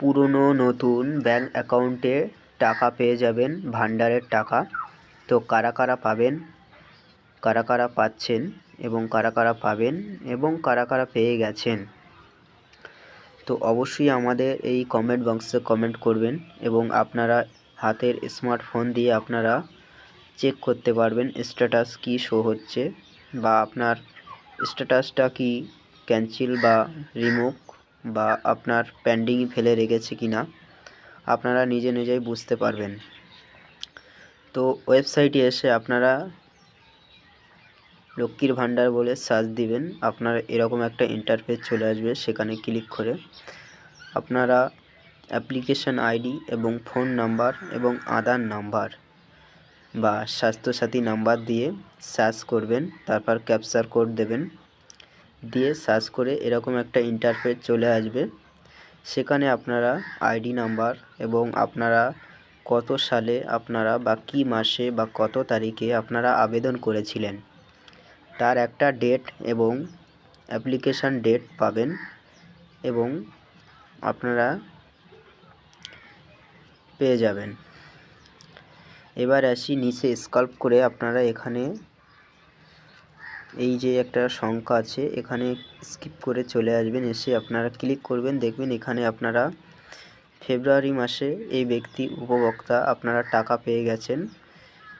পুরনো নতুন ব্যাঙ্ক অ্যাকাউন্টে টাকা পেয়ে যাবেন ভান্ডারের টাকা। তো কারা কারা পাবেন? কারা কারা পাচ্ছেন এবং কারা কারা পাবেন এবং কারা কারা পেয়ে গেছেন? তো অবশ্যই আমাদের এই কমেন্ট বক্সে কমেন্ট করবেন এবং আপনারা হাতের স্মার্টফোন দিয়ে আপনারা চেক করতে পারবেন স্ট্যাটাস কী শো হচ্ছে বা আপনার স্ট্যাটাসটা কি ক্যান্সেল বা রিমুভ বা আপনার পেন্ডিং ফেলে রেখেছে কি না আপনারা নিজে নিজেই বুঝতে পারবেন। তো ওয়েবসাইটে এসে আপনারা লক্ষ্মীর ভাণ্ডার বলে সার্চ দিবেন, আপনার এরকম একটা ইন্টারফেস চলে আসবে সেখানে ক্লিক করে। আপনারা অ্যাপ্লিকেশন আইডি এবং ফোন নাম্বার এবং আধার নাম্বার বা স্বাস্থ্যসাথী নাম্বার দিয়ে সার্চ করবেন, তারপর ক্যাপচার কোড দেবেন। দিয়ে সার্চ করে এরকম একটা ইন্টারফেস চলে আসবে। সেখানে আপনারা আইডি নাম্বার এবং আপনারা কত সালে আপনারা বা কী মাসে বা কত তারিখে আপনারা আবেদন করেছিলেন, তার একটা ডেট এবং অ্যাপ্লিকেশান ডেট পাবেন এবং আপনারা পেয়ে যাবেন। এবার আসি নিচে স্কাল্প করে আপনারা এখানে এই যে একটা সংখ্যা আছে, এখানে স্কিপ করে চলে আসবেন, এসে আপনারা ক্লিক করবেন, দেখবেন এখানে আপনারা ফেব্রুয়ারি মাসে এই ব্যক্তি উপভোক্তা, আপনারা টাকা পেয়ে গেছেন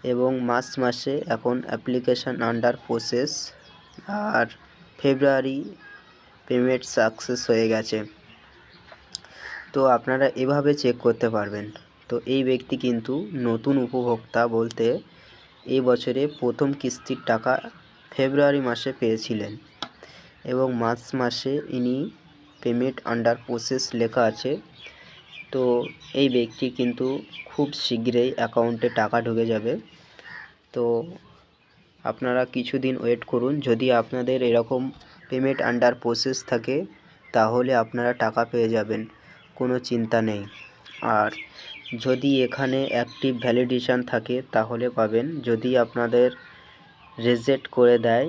এবং মার্চ মাসে এখন অ্যাপ্লিকেশান আন্ডার প্রসেস আর ফেব্রুয়ারি পেমেন্ট সাকসেস হয়ে গেছে। তো আপনারা এভাবে চেক করতে পারবেন। তো এই ব্যক্তি কিন্তু নতুন উপভোক্তা বলতে এই বছরে প্রথম কিস্তির টাকা ফেব্রুয়ারি মাসে পেয়েছিলেন এবং মার্চ মাসে ইনি পেমেন্ট আন্ডার প্রসেস লেখা আছে। তো এই ব্যক্তি কিন্তু খুব শীঘ্রই অ্যাকাউন্টে টাকা ঢুকে যাবে। তো আপনারা কিছুদিন ওয়েট করুন, যদি আপনাদের এরকম পেমেন্ট আন্ডার প্রসেস থাকে, তাহলে আপনারা টাকা পেয়ে যাবেন, কোনো চিন্তা নেই। আর যদি এখানে অ্যাক্টিভ ভ্যালিডেশান থাকে, তাহলে পাবেন। যদি আপনাদের রেজেক্ট করে দেয়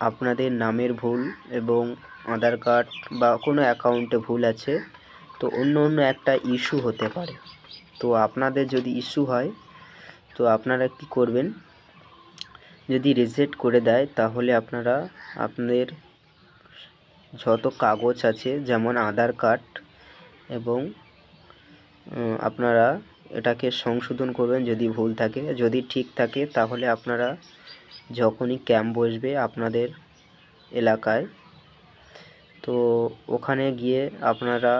আপনাদের নামের ভুল এবং আধার কার্ড বা কোনো অ্যাকাউন্টে ভুল আছে, তো অন্য অন্য একটা ইস্যু হতে পারে। তো আপনাদের যদি ইস্যু হয়, তো আপনারা কি করবেন? যদি রিজেক্ট করে দেয়, তাহলে আপনারা আপনাদের যত কাগজ আছে, যেমন আধার কার্ড এবং আপনারা এটাকে সংশোধন করবেন যদি ভুল থাকে। যদি ঠিক থাকে, তাহলে আপনারা যখনই ক্যাম্প বসবে আপনাদের এলাকায়, তো ওখানে গিয়ে আপনারা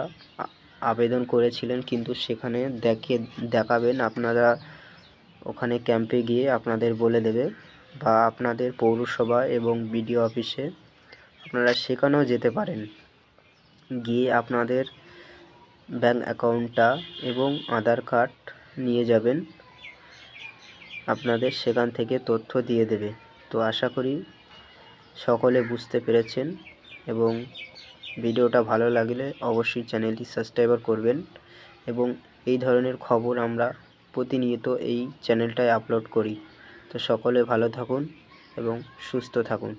আবেদন করেছিলেন, কিন্তু সেখানে দেখে, দেখাবেন। আপনারা ওখানে ক্যাম্পে গিয়ে আপনাদের বলে দেবে বা আপনাদের পৌরসভা এবং বিডিও অফিসে আপনারা সেখানেও যেতে পারেন। গিয়ে আপনাদের ব্যাঙ্ক অ্যাকাউন্টটা এবং আধার কার্ড নিয়ে যাবেন। আপনাদের সেখান থেকে তথ্য দিয়ে দেবে। তো আশা করি সকলে বুঝতে পেরেছেন এবং ভিডিওটা ভালো লাগলে অবশ্যই চ্যানেলটি সাবস্ক্রাইবার করবেন এবং এই ধরনের খবর আমরা প্রতিনিয়ত এই চ্যানেলটায় আপলোড করি। তো সকলে ভালো থাকুন এবং সুস্থ থাকুন।